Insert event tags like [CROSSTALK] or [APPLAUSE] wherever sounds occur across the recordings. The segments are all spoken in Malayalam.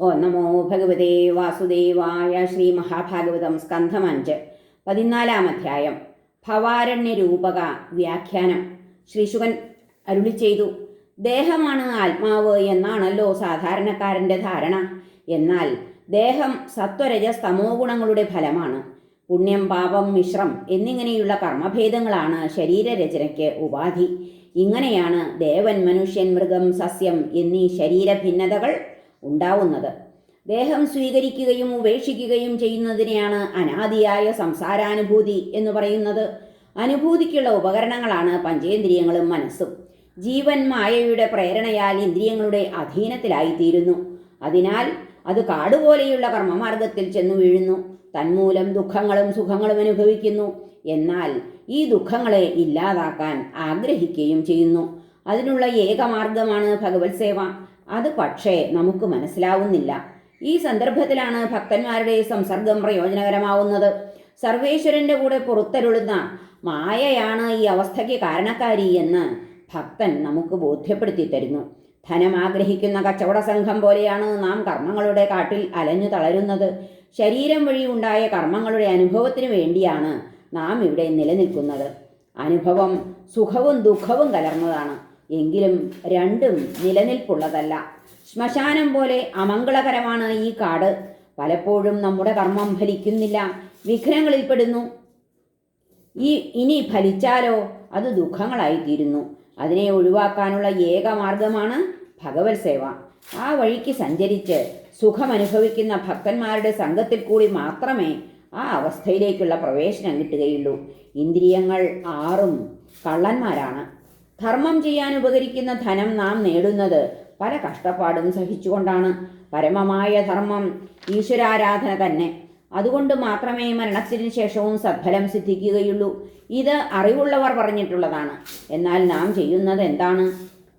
ഓ നമോ ഭഗവതേ വാസുദേവായ ശ്രീ മഹാഭാഗവതം സ്കന്ധം അഞ്ച് പതിനാലാം അധ്യായം ഭവാരണ്യ രൂപക വ്യാഖ്യാനം. ശ്രീശുകൻ അരുളി ചെയ്തു ദേഹമാണ് ആത്മാവ് എന്നാണല്ലോ സാധാരണക്കാരന്റെ ധാരണ. എന്നാൽ ദേഹം സത്വരജസ് തമോ ഗുണങ്ങളുടെ ഫലമാണ്. പുണ്യം പാപം മിശ്രം എന്നിങ്ങനെയുള്ള കർമ്മഭേദങ്ങളാണ് ശരീരരചനയ്ക്ക് ഉപാധി. ഇങ്ങനെയാണ് ദേവൻ മനുഷ്യൻ മൃഗം സസ്യം എന്നീ ശരീരഭിന്നതകൾ ഉണ്ടാവുന്നത്. ദേഹം സ്വീകരിക്കുകയും ഉപേക്ഷിക്കുകയും ചെയ്യുന്നതിനെയാണ് അനാദിയായ സംസാരാനുഭൂതി എന്ന് പറയുന്നത്. അനുഭൂതിക്കുള്ള ഉപകരണങ്ങളാണ് പഞ്ചേന്ദ്രിയങ്ങളും മനസ്സും. ജീവൻ മായയുടെ പ്രേരണയാൽ ഇന്ദ്രിയങ്ങളുടെ അധീനത്തിലായിത്തീരുന്നു. അതിനാൽ അത് കാടുപോലെയുള്ള കർമ്മമാർഗത്തിൽ ചെന്നു വീഴുന്നു. തന്മൂലം ദുഃഖങ്ങളും സുഖങ്ങളും അനുഭവിക്കുന്നു. എന്നാൽ ഈ ദുഃഖങ്ങളെ ഇല്ലാതാക്കാൻ ആഗ്രഹിക്കുകയും ചെയ്യുന്നു. അതിനുള്ള ഏകമാർഗമാണ് ഭഗവത് സേവ അത് പക്ഷേ നമുക്ക് മനസ്സിലാവുന്നില്ല. ഈ സന്ദർഭത്തിലാണ് ഭക്തന്മാരുടെ സംസർഗം പ്രയോജനകരമാവുന്നത്. സർവേശ്വരന്റെ കൂടെ പുറത്തരുളുന്ന മായയാണ് ഈ അവസ്ഥയ്ക്ക് കാരണക്കാരി എന്ന് ഭക്തൻ നമുക്ക് ബോധ്യപ്പെടുത്തി തരുന്നു. ധനം ആഗ്രഹിക്കുന്ന കച്ചവട സംഘം പോലെയാണ് നാം കർമ്മങ്ങളുടെ കാട്ടിൽ അലഞ്ഞു തളരുന്നത്. ശരീരം വഴി ഉണ്ടായ കർമ്മങ്ങളുടെ അനുഭവത്തിന് വേണ്ടിയാണ് നാം ഇവിടെ നിലനിൽക്കുന്നത്. അനുഭവം സുഖവും ദുഃഖവും കലർന്നതാണ്. എങ്കിലും രണ്ടും നിലനിൽപ്പുള്ളതല്ല. ശ്മശാനം പോലെ അമംഗളകരമാണ് ഈ കാട്. പലപ്പോഴും നമ്മുടെ കർമ്മം ഫലിക്കുന്നില്ല. വിഘ്നങ്ങളിൽപ്പെടുന്നു. ഈ ഇനി ഫലിച്ചാലോ? അത് ദുഃഖങ്ങളായിത്തീരുന്നു. അതിനെ ഒഴിവാക്കാനുള്ള ഏക മാർഗമാണ് ഭഗവത് സേവ. ആ വഴിക്ക് സഞ്ചരിച്ച് സുഖമനുഭവിക്കുന്ന ഭക്തന്മാരുടെ സംഘത്തിൽ കൂടി മാത്രമേ ആ അവസ്ഥയിലേക്കുള്ള പ്രവേശനം കിട്ടുകയുള്ളൂ. ഇന്ദ്രിയങ്ങൾ ആറും കള്ളന്മാരാണ്. ധർമ്മം ചെയ്യാൻ ഉപകരിക്കുന്ന ധനം നാം നേടുന്നത് പല കഷ്ടപ്പാടും സഹിച്ചുകൊണ്ടാണ്. പരമമായ ധർമ്മം ഈശ്വരാരാധന തന്നെ. അതുകൊണ്ട് മാത്രമേ മരണത്തിന് ശേഷവും സദ്ഫലം സിദ്ധിക്കുകയുള്ളൂ. ഇത് അറിവുള്ളവർ പറഞ്ഞിട്ടുള്ളതാണ്. എന്നാൽ നാം ചെയ്യുന്നത് എന്താണ്?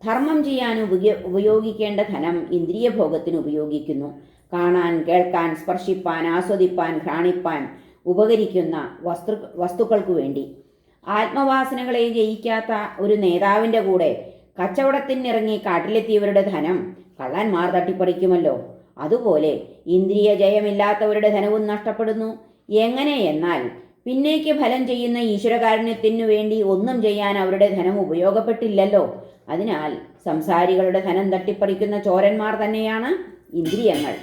ധർമ്മം ചെയ്യാൻ ഉപയോ ഉപയോഗിക്കേണ്ട ധനം ഇന്ദ്രിയഭോഗത്തിന് ഉപയോഗിക്കുന്നു. കാണാൻ കേൾക്കാൻ സ്പർശിപ്പാൻ ആസ്വദിപ്പാൻ ഘ്രാണിപ്പാൻ ഉപകരിക്കുന്ന വസ്തു വസ്തുക്കൾക്കു വേണ്ടി. ആത്മവാസനകളെ ജയിക്കാത്ത ഒരു നേതാവിന്റെ കൂടെ കച്ചവടത്തിനിറങ്ങി കാട്ടിലെത്തിയവരുടെ ധനം കള്ളന്മാർ തട്ടിപ്പറിക്കുമല്ലോ. അതുപോലെ ഇന്ദ്രിയ ജയമില്ലാത്തവരുടെ ധനവും നഷ്ടപ്പെടുന്നു. എങ്ങനെ എന്നാൽ പിന്നേക്ക് ഫലം ചെയ്യുന്ന ഈശ്വരകാരുണ്യത്തിനു വേണ്ടി ഒന്നും ചെയ്യാൻ അവരുടെ ധനം ഉപയോഗപ്പെട്ടില്ലല്ലോ. അതിനാൽ സംസാരികളുടെ ധനം തട്ടിപ്പറിക്കുന്ന ചോരന്മാർ തന്നെയാണ് ഇന്ദ്രിയങ്ങൾ.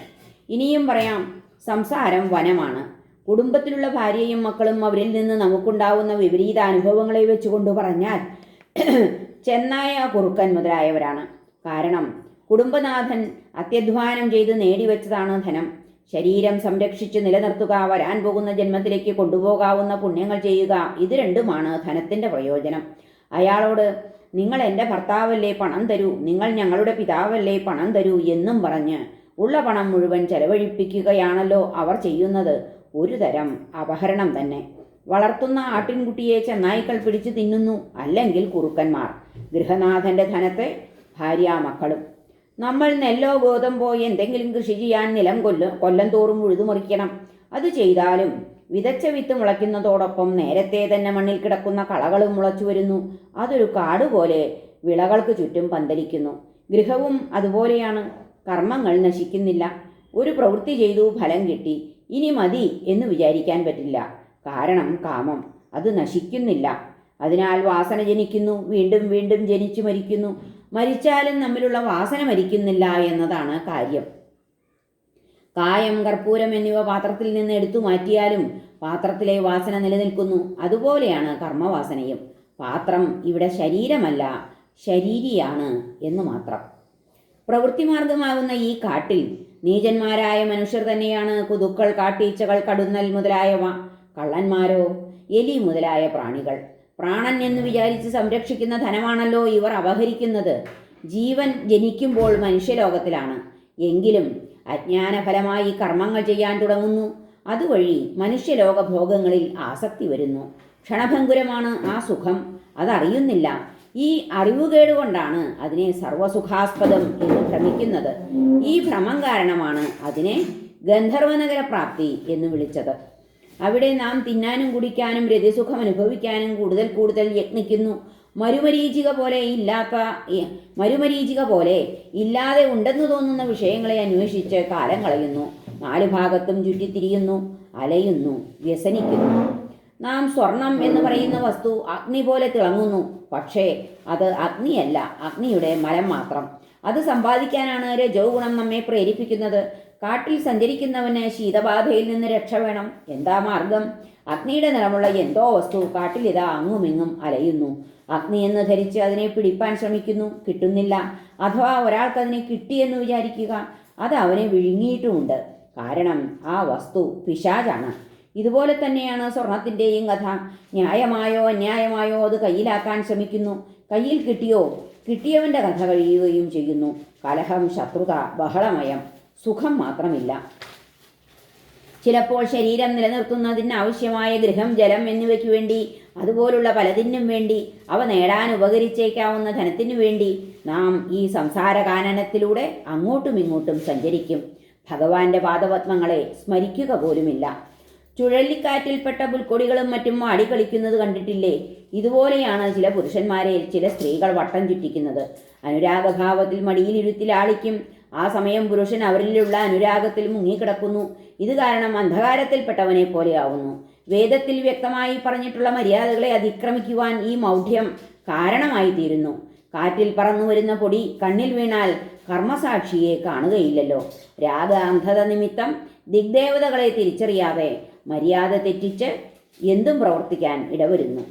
ഇനിയും പറയാം സംസാരം വനമാണ്. കുടുംബത്തിലുള്ള ഭാര്യയും മക്കളും അവരിൽ നിന്ന് നമുക്കുണ്ടാവുന്ന വിപരീത അനുഭവങ്ങളെ വെച്ചുകൊണ്ട് പറഞ്ഞാൽ [CLEARS THROAT] ചെന്നായ കുറുക്കൻ മുതലായവരാണ്. കാരണം കുടുംബനാഥൻ അത്യധ്വാനം ചെയ്ത് നേടിവെച്ചതാണ് ധനം. ശരീരം സംരക്ഷിച്ച് നിലനിർത്തുക വരാൻ പോകുന്ന ജന്മത്തിലേക്ക് കൊണ്ടുപോകാവുന്ന പുണ്യങ്ങൾ ചെയ്യുക ഇത് രണ്ടുമാണ് ധനത്തിന്റെ പ്രയോജനം. അയാളോട് നിങ്ങൾ എന്റെ ഭർത്താവല്ലേ പണം തരൂ? നിങ്ങൾ ഞങ്ങളുടെ പിതാവല്ലേ പണം തരൂ? എന്നും പറഞ്ഞ് ഉള്ള പണം മുഴുവൻ ചെലവഴിപ്പിക്കുകയാണല്ലോ അവർ ചെയ്യുന്നത്. ഒരു തരം അപഹരണം തന്നെ. വളർത്തുന്ന ആട്ടിൻകുട്ടിയെ ചെന്നായ്ക്കൾ പിടിച്ചു തിന്നുന്നു. അല്ലെങ്കിൽ കുറുക്കന്മാർ. ഗൃഹനാഥന്റെ ധനത്തെ ഭാര്യ മക്കളും. നമ്മൾ നെല്ലോ ഗോതമ്പോ എന്തെങ്കിലും കൃഷി ചെയ്യാൻ നിലം കൊല്ല കൊല്ലം തോറും ഉഴുതുമറിക്കണം അത് ചെയ്താലും വിതച്ച വിത്ത് മുളയ്ക്കുന്നതോടൊപ്പം നേരത്തെ തന്നെ മണ്ണിൽ കിടക്കുന്ന കളകളും മുളച്ചു വരുന്നു. അതൊരു കാട് പോലെ വിളകൾക്ക് ചുറ്റും പന്തലിക്കുന്നു. ഗൃഹവും അതുപോലെയാണ്. കർമ്മങ്ങൾ നശിക്കുന്നില്ല. ഒരു പ്രവൃത്തി ചെയ്തു ഫലം കിട്ടി. ഇനി മതി എന്ന് വിചാരിക്കാൻ പറ്റില്ല. കാരണം കാമം അത് നശിക്കുന്നില്ല. അതിനാൽ വാസന ജനിക്കുന്നു വീണ്ടും വീണ്ടും ജനിച്ചു മരിക്കുന്നു. മരിച്ചാലും നമ്മിലുള്ള വാസന മരിക്കുന്നില്ല എന്നതാണ് കാര്യം. കായം കർപ്പൂരം എന്നിവ പാത്രത്തിൽ നിന്ന് എടുത്തു മാറ്റിയാലും പാത്രത്തിലെ വാസന നിലനിൽക്കുന്നു. അതുപോലെയാണ് കർമ്മവാസനയും. പാത്രം ഇവിടെ ശരീരമല്ല ശരീരിയാണ് എന്ന് മാത്രം. പ്രവൃത്തിമാർഗമാകുന്ന ഈ കാട്ടിൽ നീചന്മാരായ മനുഷ്യർ തന്നെയാണ് കുതുക്കൾ കാട്ടീച്ചകൾ കടുന്നൽ മുതലായവ കള്ളന്മാരോ? എലി മുതലായ പ്രാണികൾ. പ്രാണൻ എന്ന് വിചാരിച്ച് സംരക്ഷിക്കുന്ന ധനമാണല്ലോ ഇവർ അപഹരിക്കുന്നത്. ജീവൻ ജനിക്കുമ്പോൾ മനുഷ്യലോകത്തിലാണ്. എങ്കിലും അജ്ഞാനഫലമായി കർമ്മങ്ങൾ ചെയ്യാൻ തുടങ്ങുന്നു. അതുവഴി മനുഷ്യലോക ഭോഗങ്ങളിൽ ആസക്തി വരുന്നു. ക്ഷണഭങ്കുരമാണ് ആ സുഖം. അതറിയുന്നില്ല. ഈ അറിവുകേട് കൊണ്ടാണ് അതിനെ സർവസുഖാസ്പദം എന്ന് ഭ്രമിക്കുന്നത്. ഈ ഭ്രമം കാരണമാണ് അതിനെ ഗന്ധർവനഗര പ്രാപ്തി എന്ന് വിളിച്ചത്. അവിടെ നാം തിന്നാനും കുടിക്കാനും രതിസുഖം അനുഭവിക്കാനും കൂടുതൽ കൂടുതൽ യത്നിക്കുന്നു. മരുമരീചിക പോലെ ഇല്ലാത്ത മരുമരീചിക പോലെ ഇല്ലാതെ ഉണ്ടെന്ന് തോന്നുന്ന വിഷയങ്ങളെ അന്വേഷിച്ച് കാലം കളയുന്നു. നാല് ഭാഗത്തും ചുറ്റിത്തിരിയുന്നു അലയുന്നു വ്യസനിക്കുന്നു. നാം സ്വർണം എന്ന് പറയുന്ന വസ്തു അഗ്നി പോലെ തിളങ്ങുന്നു. പക്ഷേ അത് അഗ്നിയല്ല അഗ്നിയുടെ മരം മാത്രം. അത് സമ്പാദിക്കാനാണ് രജോ ഗുണം നമ്മെ പ്രേരിപ്പിക്കുന്നത്. കാട്ടിൽ സഞ്ചരിക്കുന്നവന് ശീതബാധയിൽ നിന്ന് രക്ഷ വേണം. എന്താ മാർഗം? അഗ്നിയുടെ നിറമുള്ള എന്തോ വസ്തു കാട്ടിൽ കാട്ടിലിതാ അങ്ങുമിങ്ങും അലയുന്നു. അഗ്നി എന്ന് ധരിച്ച് അതിനെ പിടിപ്പാൻ ശ്രമിക്കുന്നു. കിട്ടുന്നില്ല. അഥവാ ഒരാൾക്ക് അതിനെ കിട്ടിയെന്ന് വിചാരിക്കുക. അത് അവനെ വിഴുങ്ങിയിട്ടുമുണ്ട്. കാരണം ആ വസ്തു പിശാചാണ്. ഇതുപോലെ തന്നെയാണ് സ്വർണത്തിന്റെയും കഥ. ന്യായമായോ അന്യായമായോ അത് കയ്യിലാക്കാൻ ശ്രമിക്കുന്നു. കയ്യിൽ കിട്ടിയോ? കിട്ടിയവന്റെ കഥ കഴിയുകയും ചെയ്യുന്നു. കലഹം ശത്രുത ബഹളമയം സുഖം മാത്രമില്ല. ചിലപ്പോൾ ശരീരം നിലനിർത്തുന്നതിന് ആവശ്യമായ ഗൃഹം ജലം എന്നിവയ്ക്ക് വേണ്ടി അതുപോലുള്ള പലതിനും വേണ്ടി അവ നേടാൻ ഉപകരിച്ചേക്കാവുന്ന ധനത്തിനു വേണ്ടി നാം ഈ സംസാര കാനനത്തിലൂടെ അങ്ങോട്ടും ഇങ്ങോട്ടും സഞ്ചരിക്കും. ഭഗവാന്റെ പാദപത്മങ്ങളെ സ്മരിക്കുക പോലുമില്ല. ചുഴലിക്കാറ്റിൽപ്പെട്ട പുൽക്കൊടികളും മറ്റും ആടിക്കളിക്കുന്നത് കണ്ടിട്ടില്ലേ? ഇതുപോലെയാണ് ചില പുരുഷന്മാരെ ചില സ്ത്രീകൾ വട്ടം ചുറ്റിക്കുന്നത്. അനുരാഗഭാവത്തിൽ മടിയിലിരുത്തിൽ ആളിക്കും ആ സമയം പുരുഷൻ അവരിലുള്ള അനുരാഗത്തിൽ മുങ്ങിക്കിടക്കുന്നു. ഇത് കാരണം അന്ധകാരത്തിൽപ്പെട്ടവനെ പോലെയാവുന്നു. വേദത്തിൽ വ്യക്തമായി പറഞ്ഞിട്ടുള്ള മര്യാദകളെ അതിക്രമിക്കുവാൻ ഈ മൗഢ്യം കാരണമായി തീരുന്നു. കാറ്റിൽ പറന്നു വരുന്ന പൊടി കണ്ണിൽ വീണാൽ കർമ്മസാക്ഷിയെ കാണുകയില്ലല്ലോ. രാഗ അന്ധത നിമിത്തം ദിഗ്ദേവതകളെ തിരിച്ചറിയാതെ മര്യാദ തെറ്റിച്ച് എന്തും പ്രവർത്തിക്കാൻ ഇടവരുന്നു.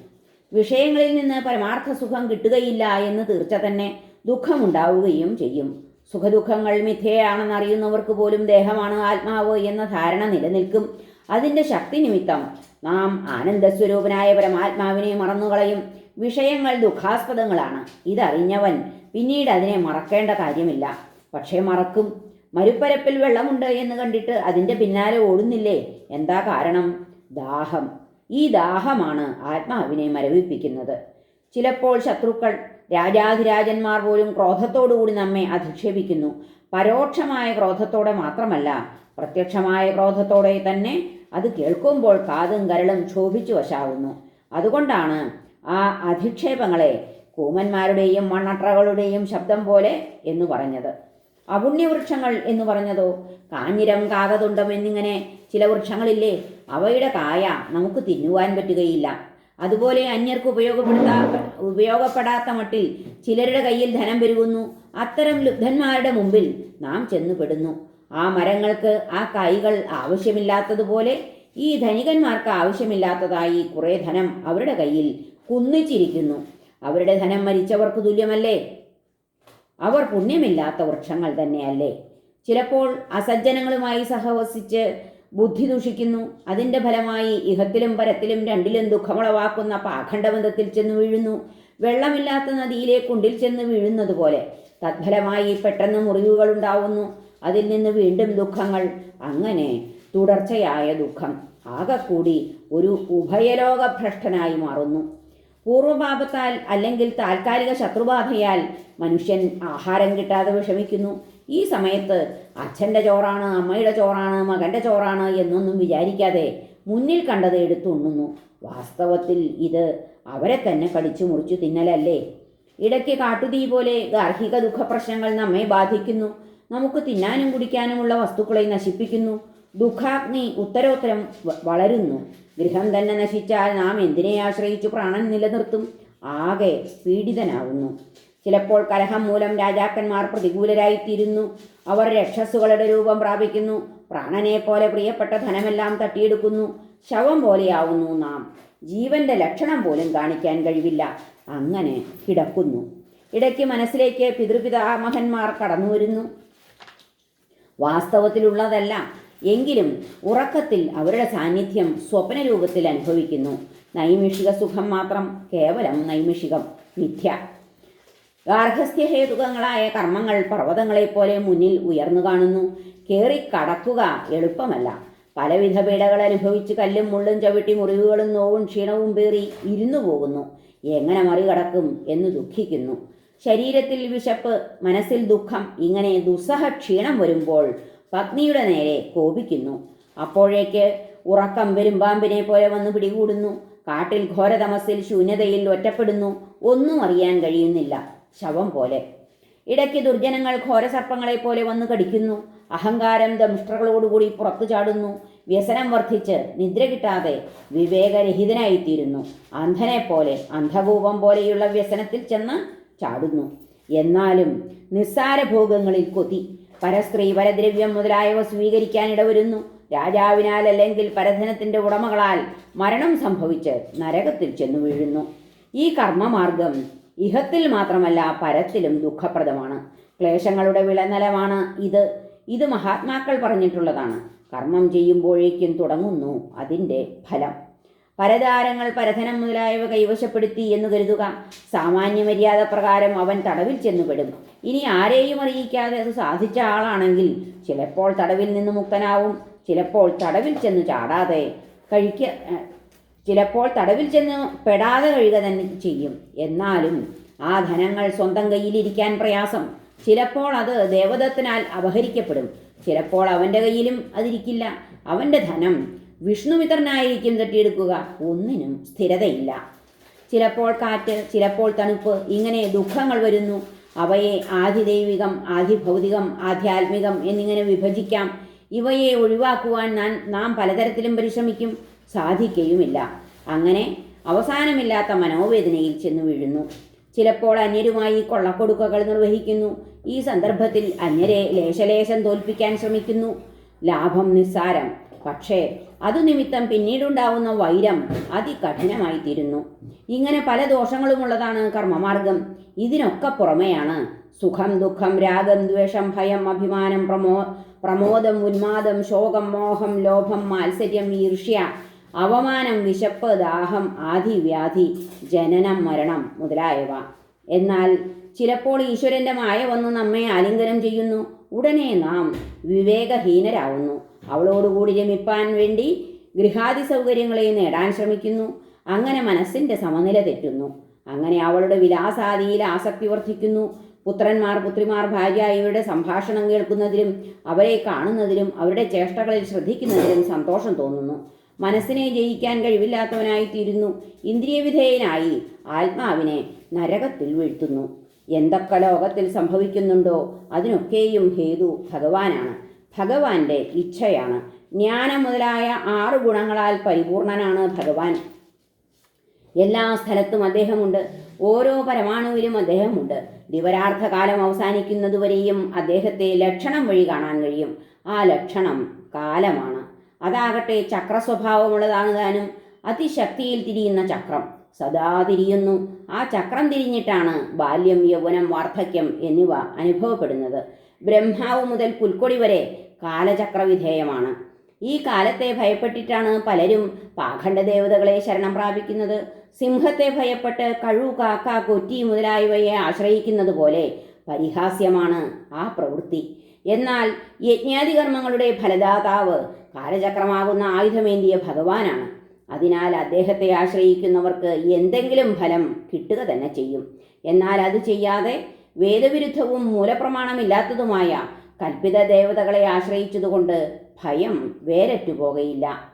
വിഷയങ്ങളിൽ നിന്ന് പരമാർത്ഥ സുഖം കിട്ടുകയില്ല എന്ന് തീർച്ച തന്നെ ദുഃഖമുണ്ടാവുകയും ചെയ്യും. സുഖദുഃഖങ്ങൾ മിഥ്യയാണെന്ന് അറിയുന്നവർക്ക് പോലും ദേഹമാണ് ആത്മാവ് എന്ന ധാരണ നിലനിൽക്കും. അതിന്റെ ശക്തി നിമിത്തം നാം ആനന്ദസ്വരൂപനായ പരമാത്മാവിനെ മറന്നുകളയും വിഷയങ്ങൾ ദുഃഖാസ്പദങ്ങളാണ്. ഇതറിഞ്ഞവൻ പിന്നീട് അതിനെ മറക്കേണ്ട കാര്യമില്ല. പക്ഷേ മറക്കും. മരുപ്പരപ്പിൽ വെള്ളമുണ്ട് എന്ന് കണ്ടിട്ട് അതിന്റെ പിന്നാലെ ഓടുന്നില്ലേ? എന്താ കാരണം? ദാഹം. ഈ ദാഹമാണ് ആത്മാവിനെ മരവിപ്പിക്കുന്നത്. ചിലപ്പോൾ ശത്രുക്കൾ രാജാധിരാജന്മാർ പോലും ക്രോധത്തോടുകൂടി നമ്മെ അധിക്ഷേപിക്കുന്നു. പരോക്ഷമായ ക്രോധത്തോടെ മാത്രമല്ല പ്രത്യക്ഷമായ ക്രോധത്തോടെ തന്നെ അത് കേൾക്കുമ്പോൾ കാതും കരളും ക്ഷോഭിച്ചു വശാവുന്നു. അതുകൊണ്ടാണ് ആ അധിക്ഷേപങ്ങളെ കൂമന്മാരുടെയും മണ്ണട്ടകളുടെയും ശബ്ദം പോലെ എന്ന് പറഞ്ഞത്. അപുണ്യവൃക്ഷങ്ങൾ എന്ന് പറഞ്ഞതോ? കാഞ്ഞിരം കാകതുണ്ടം എന്നിങ്ങനെ ചില വൃക്ഷങ്ങളില്ലേ? അവയുടെ കായ നമുക്ക് തിന്നുവാൻ പറ്റുകയില്ല. അതുപോലെ അന്യർക്ക് ഉപയോഗപ്പെടുത്താ ഉപയോഗപ്പെടാത്ത മട്ടിൽ ചിലരുടെ കയ്യിൽ ധനം പെരുകുന്നു. അത്തരം ലുബ്ധന്മാരുടെ മുമ്പിൽ നാം ചെന്നുപെടുന്നു. ആ മരങ്ങൾക്ക് ആ കായ്കൾ ആവശ്യമില്ലാത്തതുപോലെ ഈ ധനികന്മാർക്ക് ആവശ്യമില്ലാത്തതായി കുറേ ധനം അവരുടെ കയ്യിൽ കുന്നിച്ചിരിക്കുന്നു. അവരുടെ ധനം മരിച്ചവർക്ക് തുല്യമല്ലേ? അവർ പുണ്യമില്ലാത്ത വൃക്ഷങ്ങൾ തന്നെയല്ലേ? ചിലപ്പോൾ അസജ്ജനങ്ങളുമായി സഹവസിച്ച് ബുദ്ധി ദൂഷിക്കുന്നു. അതിന്റെ ഫലമായി ഇഹത്തിലും പരത്തിലും രണ്ടിലും ദുഃഖമുളവാക്കുന്ന പാഖണ്ഡബന്ധത്തിൽ ചെന്ന് വീഴുന്നു. വെള്ളമില്ലാത്ത നദിയിലെ കുണ്ടിൽ ചെന്ന് വീഴുന്നത് പോലെ തത്ഫലമായി പെട്ടെന്ന് മുറിവുകൾ ഉണ്ടാവുന്നു അതിൽ നിന്ന് വീണ്ടും ദുഃഖങ്ങൾ അങ്ങനെ തുടർച്ചയായ ദുഃഖം ആകെക്കൂടി ഒരു ഉഭയലോക ഭ്രഷ്ടനായി മാറുന്നു. പൂർവപാപത്താൽ അല്ലെങ്കിൽ താൽക്കാലിക ശത്രുബാധയാൽ മനുഷ്യൻ ആഹാരം കിട്ടാതെ വിഷമിക്കുന്നു. ഈ സമയത്ത് അച്ഛന്റെ ചോറാണ് അമ്മയുടെ ചോറാണ് മകന്റെ ചോറാണ് എന്നൊന്നും വിചാരിക്കാതെ മുന്നിൽ കണ്ടത് എടുത്തുണ്ണുന്നു വാസ്തവത്തിൽ ഇത് അവരെ തന്നെ കടിച്ചു മുറിച്ചു തിന്നലല്ലേ? ഇടയ്ക്ക് കാട്ടുതീ പോലെ ഗാർഹിക ദുഃഖപ്രശ്നങ്ങൾ നമ്മെ ബാധിക്കുന്നു. നമുക്ക് തിന്നാനും കുടിക്കാനുമുള്ള വസ്തുക്കളെ നശിപ്പിക്കുന്നു. ദുഃഖാഗ്നി ഉത്തരോത്തരം വളരുന്നു. ഗൃഹം തന്നെ നശിച്ചാൽ നാം എന്തിനെ ആശ്രയിച്ചു പ്രാണൻ നിലനിർത്തും? ആകെ പീഡിതനാവുന്നു. ചിലപ്പോൾ കലഹം മൂലം രാജാക്കന്മാർ പ്രതികൂലരായിത്തീരുന്നു. അവർ രക്ഷസുകളുടെ രൂപം പ്രാപിക്കുന്നു. പ്രാണനെ പോലെ പ്രിയപ്പെട്ട ധനമെല്ലാം തട്ടിയെടുക്കുന്നു. ശവം പോലെയാവുന്നു നാം. ജീവന്റെ ലക്ഷണം പോലും കാണിക്കാൻ കഴിവില്ല. അങ്ങനെ കിടക്കുന്നു. ഇടയ്ക്ക് മനസ്സിലേക്ക് പിതൃപിതാമഹന്മാർ കടന്നു വരുന്നു വാസ്തവത്തിലുള്ളതല്ല എങ്കിലും ഉറക്കത്തിൽ അവരുടെ സാന്നിധ്യം സ്വപ്നരൂപത്തിൽ അനുഭവിക്കുന്നു. നൈമിഷിക സുഖം മാത്രം കേവലം നൈമിഷികം മിഥ്യ. ഗാർഹസ്ഥ്യഹേതുകങ്ങളായ കർമ്മങ്ങൾ പർവതങ്ങളെപ്പോലെ മുന്നിൽ ഉയർന്നു കാണുന്നു. കയറി കടക്കുക എളുപ്പമല്ല. പലവിധ പീഡകൾ അനുഭവിച്ച് കല്ലും മുള്ളും ചവിട്ടി മുറിവുകളും നോവും ക്ഷീണവും പേറി ഇരുന്നു പോകുന്നു. എങ്ങനെ മറികടക്കും എന്ന് ദുഃഖിക്കുന്നു. ശരീരത്തിൽ വിശപ്പ് മനസ്സിൽ ദുഃഖം ഇങ്ങനെ ദുസ്സഹ ക്ഷീണം വരുമ്പോൾ പത്നിയുടെ നേരെ കോപിക്കുന്നു. അപ്പോഴേക്ക് ഉറക്കം പെരുമ്പാമ്പിനെ പോലെ വന്ന് പിടികൂടുന്നു. കാട്ടിൽ ഘോരതമസിൽ ശൂന്യതയിൽ ഒറ്റപ്പെടുന്നു. ഒന്നും അറിയാൻ കഴിയുന്നില്ല. ശവം പോലെ. ഇടയ്ക്ക് ദുർജനങ്ങൾ ഘോരസർപ്പങ്ങളെ പോലെ വന്ന് കടിക്കുന്നു. അഹങ്കാരം ദംഷ്ട്രകളോടുകൂടി പുറത്തു ചാടുന്നു. വ്യസനം വർദ്ധിച്ച് നിദ്ര കിട്ടാതെ വിവേകരഹിതനായിത്തീരുന്നു. അന്ധനെ പോലെ അന്ധകൂപം പോലെയുള്ള വ്യസനത്തിൽ ചെന്ന് ചാടുന്നു. എന്നാലും നിസ്സാര ഭോഗങ്ങളിൽ കൊതി. പരസ്ത്രീ പരദ്രവ്യം മുതലായവ സ്വീകരിക്കാൻ ഇടവരുന്നു. രാജാവിനാൽ അല്ലെങ്കിൽ പരധനത്തിന്റെ ഉടമകളാൽ മരണം സംഭവിച്ച് നരകത്തിൽ ചെന്നു വീഴുന്നു. ഈ കർമ്മമാർഗം ഇഹത്തിൽ മാത്രമല്ല പരത്തിലും ദുഃഖപ്രദമാണ്. ക്ലേശങ്ങളുടെ വിളനിലമാണ് ഇത്. ഇത് മഹാത്മാക്കൾ പറഞ്ഞിട്ടുള്ളതാണ്. കർമ്മം ചെയ്യുമ്പോഴേക്കും തുടങ്ങുന്നു അതിന്റെ ഫലം. പരതാരങ്ങൾ പരധനം മുതലായവ കൈവശപ്പെടുത്തി എന്ന് കരുതുക. സാമാന്യ മര്യാദ പ്രകാരം അവൻ തടവിൽ ചെന്നുപെടും. ഇനി ആരെയും അറിയിക്കാതെ അത് സാധിച്ച ആളാണെങ്കിൽ ചിലപ്പോൾ തടവിൽ നിന്ന് മുക്തനാവും. ചിലപ്പോൾ തടവിൽ ചെന്ന് ചാടാതെ കഴിക്ക ചിലപ്പോൾ തടവിൽ ചെന്ന് പെടാതെ കഴിയുക തന്നെ ചെയ്യും. എന്നാലും ആ ധനങ്ങൾ സ്വന്തം കയ്യിലിരിക്കാൻ പ്രയാസം. ചിലപ്പോൾ അത് ദേവദത്തനാൽ അപഹരിക്കപ്പെടും. ചിലപ്പോൾ അവന്റെ കയ്യിലും അതിരിക്കില്ല. അവന്റെ ധനം വിഷ്ണുമിത്രനായിരിക്കും തട്ടിയെടുക്കുക. ഒന്നിനും സ്ഥിരതയില്ല. ചിലപ്പോൾ കാറ്റ് ചിലപ്പോൾ തണുപ്പ് ഇങ്ങനെ ദുഃഖങ്ങൾ വരുന്നു. അവയെ ആധിദൈവികം ആധിഭൗതികം ആധ്യാത്മികം എന്നിങ്ങനെ വിഭജിക്കാം. ഇവയെ ഒഴിവാക്കുവാൻ നാം നാം പലതരത്തിലും പരിശ്രമിക്കും. സാധിക്കുകയുമില്ല അങ്ങനെ അവസാനമില്ലാത്ത മനോവേദനയിൽ ചെന്നു വീഴുന്നു. ചിലപ്പോൾ അന്യരുമായി കൊള്ളക്കൊടുക്കകൾ നിർവഹിക്കുന്നു. ഈ സന്ദർഭത്തിൽ അന്യരെ ലേശലേശം തോൽപ്പിക്കാൻ ശ്രമിക്കുന്നു. ലാഭം നിസ്സാരം. പക്ഷേ അതു നിമിത്തം പിന്നീടുണ്ടാവുന്ന വൈരം അതികഠിനമായി തീരുന്നു ഇങ്ങനെ പല ദോഷങ്ങളുമുള്ളതാണ് കർമ്മമാർഗം. ഇതിനൊക്കെ പുറമെയാണ് സുഖം ദുഃഖം രാഗം ദ്വേഷം ഭയം അഭിമാനം പ്രമോ പ്രമോദം ഉന്മാദം ശോകം മോഹം ലോഭം മാത്സര്യം ഈർഷ്യ അവമാനം വിശപ്പ് ദാഹം ആദി വ്യാധി ജനനം മരണം മുതലായവ. എന്നാൽ ചിലപ്പോൾ ഈശ്വരന്റെ മായ വന്ന് നമ്മെ ആലിംഗനം ചെയ്യുന്നു. ഉടനെ നാം വിവേകഹീനരാകുന്നു അവളോടുകൂടി രമിപ്പാൻ വേണ്ടി ഗൃഹാതി സൗകര്യങ്ങളെ നേടാൻ ശ്രമിക്കുന്നു. അങ്ങനെ മനസ്സിന്റെ സമനില തെറ്റുന്നു. അങ്ങനെ അവളുടെ വിലാസാദിയിൽ ആസക്തി വർദ്ധിക്കുന്നു. പുത്രന്മാർ പുത്രിമാർ ഭാര്യ ഇവരുടെ സംഭാഷണം കേൾക്കുന്നതിലും അവരെ കാണുന്നതിലും അവരുടെ ചേഷ്ടകളിൽ ശ്രദ്ധിക്കുന്നതിലും സന്തോഷം തോന്നുന്നു. മനസ്സിനെ ജയിക്കാൻ കഴിവില്ലാത്തവനായിത്തീരുന്നു. ഇന്ദ്രിയവിധേയനായി ആത്മാവിനെ നരകത്തിൽ വീഴ്ത്തുന്നു. എന്തൊക്കെ ലോകത്തിൽ സംഭവിക്കുന്നുണ്ടോ അതിനൊക്കെയും ഹേതു ഭഗവാനാണ്. ഭഗവാന്റെ ഇച്ഛയാണ്. ജ്ഞാനം മുതലായ ആറ് ഗുണങ്ങളാൽ പരിപൂർണനാണ് ഭഗവാൻ. എല്ലാ സ്ഥലത്തും അദ്ദേഹമുണ്ട്. ഓരോ പരമാണുവിലും അദ്ദേഹമുണ്ട്. ദിവരാർത്ഥകാലം അവസാനിക്കുന്നതുവരെയും അദ്ദേഹത്തെ ലക്ഷണം വഴി കാണാൻ കഴിയും. ആ ലക്ഷണം കാലമാണ്. അതാകട്ടെ ചക്ര സ്വഭാവമുള്ളതാണ് താനും. അതിശക്തിയിൽ തിരിയുന്ന ചക്രം. സദാ തിരിയുന്നു. ആ ചക്രം തിരിഞ്ഞിട്ടാണ് ബാല്യം യൗവനം വാർദ്ധക്യം എന്നിവ അനുഭവപ്പെടുന്നത്. ബ്രഹ്മാവ് മുതൽ പുൽക്കൊടി വരെ കാലചക്രവിധേയമാണ്. ഈ കാലത്തെ ഭയപ്പെട്ടിട്ടാണ് പലരും പാഖണ്ഡ ദേവതകളെ ശരണം പ്രാപിക്കുന്നത്. സിംഹത്തെ ഭയപ്പെട്ട് കഴു കാക്ക കൊറ്റി മുതലായവയെ ആശ്രയിക്കുന്നത് പോലെ പരിഹാസ്യമാണ് ആ പ്രവൃത്തി. എന്നാൽ യജ്ഞാതി കർമ്മങ്ങളുടെ ഫലദാതാവ് കാലചക്രമാകുന്ന ആയുധമേന്തിയ ഭഗവാനാണ്. അതിനാൽ അദ്ദേഹത്തെ ആശ്രയിക്കുന്നവർക്ക് എന്തെങ്കിലും ഫലം കിട്ടുക തന്നെ ചെയ്യും. എന്നാൽ അത് ചെയ്യാതെ വേദവിരുദ്ധവും മൂലപ്രമാണമില്ലാത്തതുമായ കൽപ്പിത ദേവതകളെ ആശ്രയിച്ചതുകൊണ്ട് ഭയം വേരറ്റുപോകയില്ല.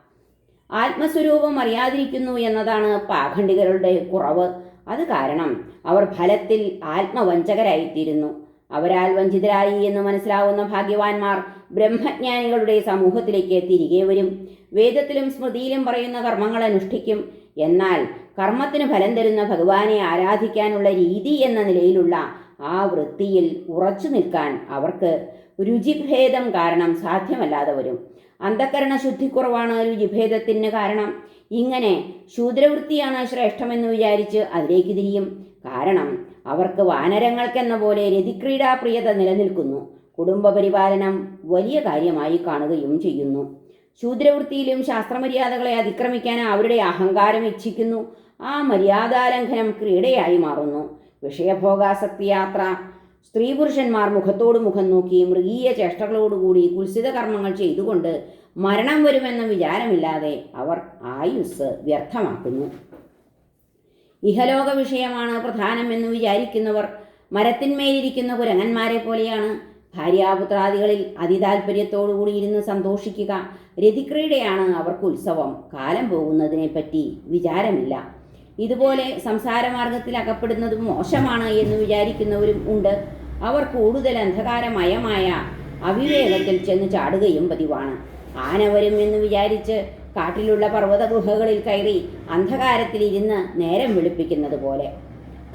ആത്മസ്വരൂപം അറിയാതിരിക്കുന്നു എന്നതാണ് പാഖണ്ഡികരുടെ കുറവ്. അത് കാരണം അവർ ഫലത്തിൽ ആത്മവഞ്ചകരായിത്തീരുന്നു. അവരാൽ വഞ്ചിതരായി എന്ന് മനസ്സിലാവുന്ന ഭാഗ്യവാന്മാർ ബ്രഹ്മജ്ഞാനികളുടെ സമൂഹത്തിലേക്ക് തിരികെ വരും. വേദത്തിലും സ്മൃതിയിലും പറയുന്ന കർമ്മങ്ങൾ അനുഷ്ഠിക്കും. എന്നാൽ കർമ്മത്തിന് ഫലം തരുന്ന ഭഗവാനെ ആരാധിക്കാനുള്ള രീതി എന്ന നിലയിലുള്ള ആ വൃത്തിയിൽ ഉറച്ചു നിൽക്കാൻ അവർക്ക് രുചിഭേദം കാരണം സാധ്യമല്ലാതെ വരും. അന്ധകരണ ശുദ്ധിക്കുറവാണ് രുചിഭേദത്തിന് കാരണം. ഇങ്ങനെ ശൂദ്രവൃത്തിയാണ് ശ്രേഷ്ഠമെന്ന് വിചാരിച്ച് അതിലേക്ക് തിരിയും. കാരണം അവർക്ക് വാനരങ്ങൾക്കെന്ന പോലെ രതിക്രീഡാപ്രിയത നിലനിൽക്കുന്നു. കുടുംബ പരിപാലനം വലിയ കാര്യമായി കാണുകയും ചെയ്യുന്നു. ശൂദ്രവൃത്തിയിലും ശാസ്ത്രമര്യാദകളെ അതിക്രമിക്കാൻ അവരുടെ അഹങ്കാരം ഇച്ഛിക്കുന്നു. ആ മര്യാദാലംഘനം ക്രീഡയായി മാറുന്നു. വിഷയഭോഗാസക്തി യാത്ര സ്ത്രീ പുരുഷന്മാർ മുഖത്തോട് മുഖം നോക്കി മൃഗീയ ചേഷ്ടകളോടുകൂടി കുൽസിത കർമ്മങ്ങൾ ചെയ്തുകൊണ്ട് മരണം വരുമെന്ന വിചാരമില്ലാതെ അവർ ആയുസ് വ്യർത്ഥമാക്കുന്നു. ഇഹലോക വിഷയമാണ് പ്രധാനമെന്ന് വിചാരിക്കുന്നവർ മരത്തിന്മേലിരിക്കുന്ന കുരങ്ങന്മാരെ പോലെയാണ്. ഭാര്യാപുത്രാദികളിൽ അതിതാൽപര്യത്തോടുകൂടി ഇരുന്ന് സന്തോഷിക്കുക രതിക്രീഡയാണ് അവർക്ക് ഉത്സവം. കാലം പോകുന്നതിനെപ്പറ്റി വിചാരമില്ല. ഇതുപോലെ സംസാരമാർഗത്തിൽ അകപ്പെടുന്നത് മോശമാണ് എന്ന് വിചാരിക്കുന്നവരും ഉണ്ട്. അവർ കൂടുതൽ അന്ധകാരമയമായ അവിവേകത്തിൽ ചെന്ന് ചാടുകയും പതിവാണ്. ആനവരും എന്ന് വിചാരിച്ച് കാട്ടിലുള്ള പർവത ഗുഹകളിൽ കയറി അന്ധകാരത്തിലിരുന്ന് നേരം വെളുപ്പിക്കുന്നത് പോലെ.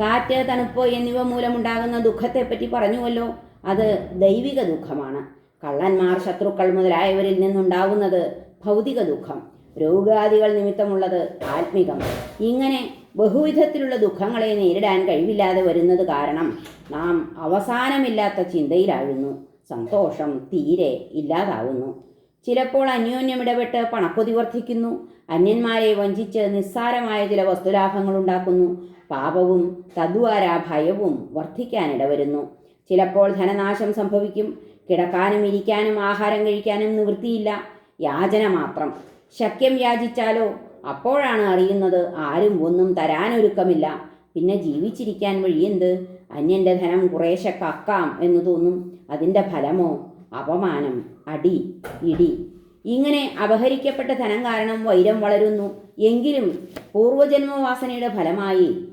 കാറ്റ് തണുപ്പ് എന്നിവ മൂലമുണ്ടാകുന്ന ദുഃഖത്തെപ്പറ്റി പറഞ്ഞുവല്ലോ. അത് ദൈവിക ദുഃഖമാണ്. കള്ളന്മാർ ശത്രുക്കൾ മുതലായവരിൽ നിന്നുണ്ടാകുന്നത് ഭൗതിക ദുഃഖം. രോഗാദികൾ നിമിത്തമുള്ളത് ആത്മികം. ഇങ്ങനെ ബഹുവിധത്തിലുള്ള ദുഃഖങ്ങളെ നേരിടാൻ കഴിവില്ലാതെ വരുന്നത് കാരണം നാം അവസാനമില്ലാത്ത ചിന്തയിലാഴുന്നു സന്തോഷം തീരെ ഇല്ലാതാവുന്നു. ചിലപ്പോൾ അന്യോന്യം ഇടപെട്ട് പണക്കൊതി വർദ്ധിക്കുന്നു. അന്യന്മാരെ വഞ്ചിച്ച് നിസ്സാരമായ ചില വസ്തുലാഭങ്ങൾ ഉണ്ടാക്കുന്നു. പാപവും തദ്വാര ഭയവും വർദ്ധിക്കാനിടവരുന്നു ചിലപ്പോൾ ധനനാശം സംഭവിക്കും. കിടക്കാനും ഇരിക്കാനും ആഹാരം കഴിക്കാനും നിവൃത്തിയില്ല. യാചന മാത്രം. ശക്യം യാചിച്ചാലോ? അപ്പോഴാണ് അറിയുന്നത് ആരും ഒന്നും തരാനൊരുക്കമില്ല. പിന്നെ ജീവിച്ചിരിക്കാൻ വഴിയെന്ത് അന്യന്റെ ധനം കുറേശ്ശെ കക്കാം എന്ന് തോന്നും. അതിന്റെ ഫലമോ? അപമാനം. അടി. ഇടി. ഇങ്ങനെ അപഹരിക്കപ്പെട്ട ധനം കാരണം വൈരം വളരുന്നു. എങ്കിലും പൂർവജന്മവാസനയുടെ ഫലമായി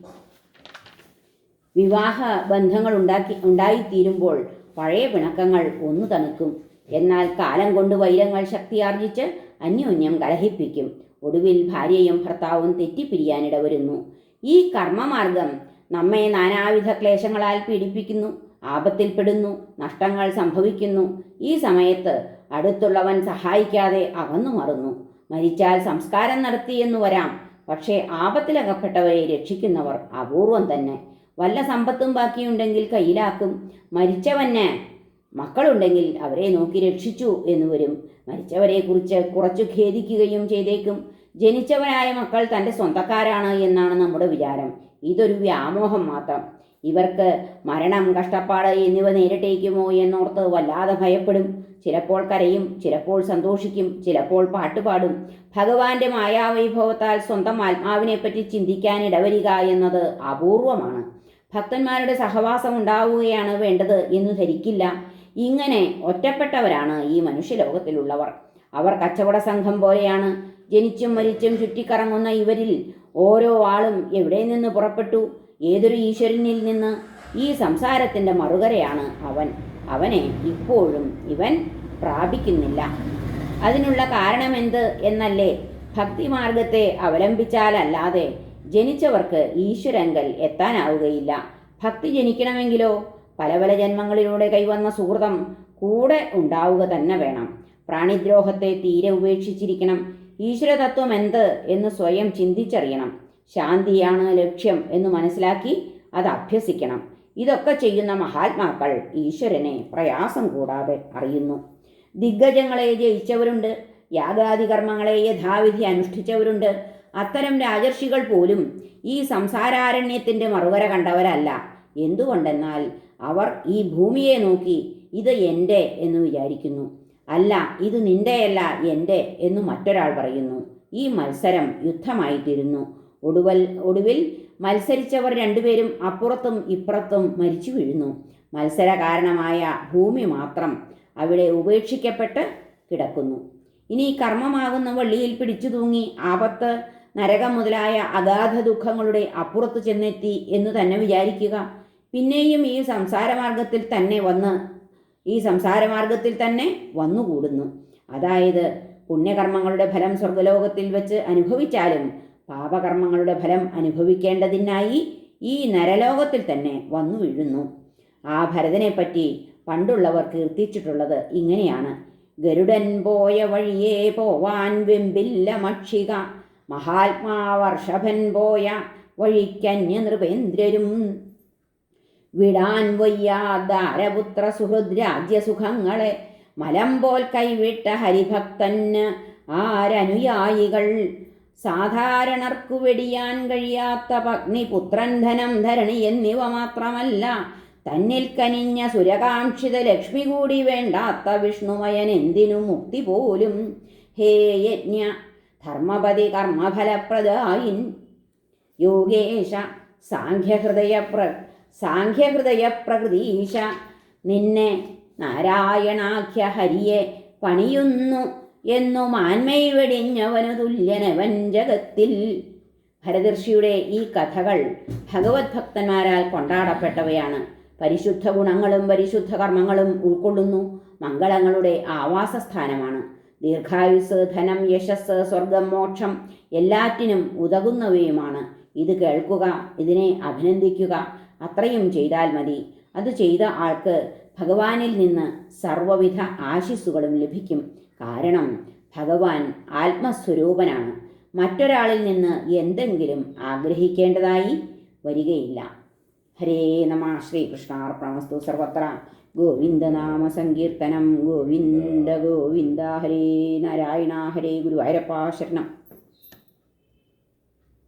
വിവാഹ ബന്ധങ്ങൾ ഉണ്ടാക്കി ഉണ്ടായിത്തീരുമ്പോൾ പഴയ പിണക്കങ്ങൾ ഒന്നു തണുക്കും. എന്നാൽ കാലം കൊണ്ട് വൈരങ്ങൾ ശക്തിയാർജിച്ച് അന്യോന്യം കലഹിപ്പിക്കും. ഒടുവിൽ ഭാര്യയും ഭർത്താവും തെറ്റിപ്പിരിയാനിട വരുന്നു ഈ കർമ്മമാർഗം നമ്മെ നാനാവിധ ക്ലേശങ്ങളാൽ പീഡിപ്പിക്കുന്നു ആപത്തിൽപ്പെടുന്നു നഷ്ടങ്ങൾ സംഭവിക്കുന്നു. ഈ സമയത്ത് അടുത്തുള്ളവൻ സഹായിക്കാതെ അകന്നു മറുന്നു. മരിച്ചാൽ സംസ്കാരം നടത്തിയെന്നു വരാം. പക്ഷേ ആപത്തിലകപ്പെട്ടവരെ രക്ഷിക്കുന്നവർ അപൂർവം തന്നെ. വല്ല സമ്പത്തും ബാക്കിയുണ്ടെങ്കിൽ കയ്യിലാക്കും. മരിച്ചവന് മക്കളുണ്ടെങ്കിൽ അവരെ നോക്കി രക്ഷിച്ചു എന്ന് വരും. മരിച്ചവരെക്കുറിച്ച് കുറച്ചു ഖേദിക്കുകയും ചെയ്തേക്കും. ജനിച്ചവരായ മക്കൾ തന്റെ സ്വന്തക്കാരാണ് എന്നാണ് നമ്മുടെ വിചാരം. ഇതൊരു വ്യാമോഹം മാത്രം. ഇവർക്ക് മരണം കഷ്ടപ്പാട് എന്നിവ നേരിട്ടേക്കുമോ എന്നോർത്ത് വല്ലാതെ ഭയപ്പെടും. ചിലപ്പോൾ കരയും ചിലപ്പോൾ സന്തോഷിക്കും ചിലപ്പോൾ പാട്ടുപാടും ഭഗവാന്റെ മായാവൈഭവത്താൽ സ്വന്തം ആത്മാവിനെപ്പറ്റി ചിന്തിക്കാൻ ഇടവരിക എന്നത് അപൂർവമാണ്. ഭക്തന്മാരുടെ സഹവാസം ഉണ്ടാവുകയാണ് വേണ്ടത് എന്ന് ധരിക്കില്ല. ഇങ്ങനെ ഒറ്റപ്പെട്ടവരാണ് ഈ മനുഷ്യലോകത്തിലുള്ളവർ. അവർ കച്ചവട സംഘം പോലെയാണ്. ജനിച്ചും മരിച്ചും ചുറ്റിക്കറങ്ങുന്ന ഇവരിൽ ഓരോ ആളും എവിടെ നിന്ന് പുറപ്പെട്ടു? ഏതൊരു ഈശ്വരനിൽ നിന്ന്? ഈ സംസാരത്തിന്റെ മറുകരയാണ് അവൻ. അവനെ ഇപ്പോഴും ഇവൻ പ്രാപിക്കുന്നില്ല. അതിനുള്ള കാരണമെന്ത് എന്നല്ലേ? ഭക്തിമാർഗത്തെ അവലംബിച്ചാലല്ലാതെ ജനിച്ചവർക്ക് ഈശ്വരങ്കൽ എത്താനാവുകയില്ല. ഭക്തി ജനിക്കണമെങ്കിലോ? പല പല ജന്മങ്ങളിലൂടെ കൈവന്ന സുഹൃതം കൂടെ ഉണ്ടാവുക തന്നെ വേണം. പ്രാണിദ്രോഹത്തെ തീരെ ഉപേക്ഷിച്ചിരിക്കണം. ഈശ്വരതത്വം എന്ത് എന്ന് സ്വയം ചിന്തിച്ചറിയണം. ശാന്തിയാണ് ലക്ഷ്യം എന്ന് മനസ്സിലാക്കി അത് അഭ്യസിക്കണം. ഇതൊക്കെ ചെയ്യുന്ന മഹാത്മാക്കൾ ഈശ്വരനെ പ്രയാസം കൂടാതെ അറിയുന്നു. ദിഗ്ഗജങ്ങളെ ജയിച്ചവരുണ്ട്. യാഗാദി കർമ്മങ്ങളെ യഥാവിധി അനുഷ്ഠിച്ചവരുണ്ട്. അത്തരം രാജർഷികൾ പോലും ഈ സംസാരാരണ്യത്തിന്റെ മറുകര കണ്ടവരല്ല. എന്തുകൊണ്ടെന്നാൽ അവർ ഈ ഭൂമിയെ നോക്കി ഇത് എന്റെ എന്ന് വിചാരിക്കുന്നു. അല്ല ഇത് നിന്റെയല്ല എന്റെ എന്ന് മറ്റൊരാൾ പറയുന്നു. ഈ മത്സരം യുദ്ധമായിത്തീരുന്നു. ഒടുവൽ ഒടുവിൽ മത്സരിച്ചവർ രണ്ടുപേരും അപ്പുറത്തും ഇപ്പുറത്തും മരിച്ചു വീഴുന്നു. മത്സര കാരണമായ ഭൂമി മാത്രം അവിടെ ഉപേക്ഷിക്കപ്പെട്ട് കിടക്കുന്നു. ഇനി കർമ്മമാകുന്ന വള്ളിയിൽ പിടിച്ചു തൂങ്ങി ആപത്ത് നരകം മുതലായ അഗാധ ദുഃഖങ്ങളുടെ അപ്പുറത്ത് ചെന്നെത്തി എന്ന് തന്നെ വിചാരിക്കുക. പിന്നെയും ഈ സംസാരമാർഗത്തിൽ തന്നെ വന്ന് ഈ സംസാരമാർഗത്തിൽ തന്നെ വന്നുകൂടുന്നു. അതായത് പുണ്യകർമ്മങ്ങളുടെ ഫലം സ്വർഗലോകത്തിൽ വെച്ച് അനുഭവിച്ചാലും പാപകർമ്മങ്ങളുടെ ഫലം അനുഭവിക്കേണ്ടതിനായി ഈ നരലോകത്തിൽ തന്നെ വന്നു വീഴുന്നു. ആ ഭരതനെപ്പറ്റി പണ്ടുള്ളവർ കീർത്തിച്ചിട്ടുള്ളത് ഇങ്ങനെയാണ്. ഗരുഡൻ പോയ വഴിയേ പോവാൻ വെമ്പില്ല മക്ഷിക മഹാത്മാവർഷഭൻ പോയ വഴിക്കന്യ നൃപേന്ദ്രരും വിടാൻ വയ്യാതാരപുത്ര സുഹൃദ് രാജ്യസുഖങ്ങളെ മലം പോൽ കൈവിട്ട ഹരിഭക്തന് ആരനുയായികൾ. സാധാരണർക്കു വെടിയാൻ കഴിയാത്ത പത്നി പുത്രൻ ധനം ധരണി എന്നിവ മാത്രമല്ല തന്നിൽ കനിഞ്ഞ സുരകാംക്ഷിത ലക്ഷ്മി കൂടി വേണ്ടാത്ത വിഷ്ണുമയൻ എന്തിനു മുക്തി പോലും? ഹേ യജ്ഞ ധർമ്മപതി കർമ്മഫലപ്രദായിൻ. യോഗേശ സാഖ്യഹൃദയ സാഖ്യഹൃദയ പ്രകൃതീശ നിന്നെ നാരായണാഖ്യ ഹരിയെ പണിയുന്നു എന്നു മാന്മയിൽ വെടിഞ്ഞവനു തുല്യനവൻ ജഗത്തിൽ. ഭരതർഷിയുടെ ഈ കഥകൾ ഭഗവത് ഭക്തന്മാരാൽ കൊണ്ടാടപ്പെട്ടവയാണ്. പരിശുദ്ധ ഗുണങ്ങളും പരിശുദ്ധ കർമ്മങ്ങളും ഉൾക്കൊള്ളുന്നു. മംഗളങ്ങളുടെ ആവാസസ്ഥാനമാണ്. ദീർഘായുസ് ധനം യശസ് സ്വർഗം മോക്ഷം എല്ലാറ്റിനും ഉതകുന്നവയുമാണ്. ഇത് കേൾക്കുക ഇതിനെ അഭിനന്ദിക്കുക അത്രയും ചെയ്താൽ മതി. അത് ചെയ്ത ആൾക്ക് ഭഗവാനിൽ നിന്ന് സർവവിധ ആശിസ്സുകളും ലഭിക്കും. കാരണം ഭഗവാൻ ആത്മസ്വരൂപനാണ്. മറ്റൊരാളിൽ നിന്ന് എന്തെങ്കിലും ആഗ്രഹിക്കേണ്ടതായി വരികയില്ല. ഹരേ നമ. ശ്രീകൃഷ്ണാർപ്പണമസ്തു സർവത്ര. ഗോവിന്ദനാമ സങ്കീർത്തനം. ഗോവിന്ദ ഗോവിന്ദ. ഹരേ നാരായണ. ഹരേ ഗുരുവായൂരപ്പ. ശരണം.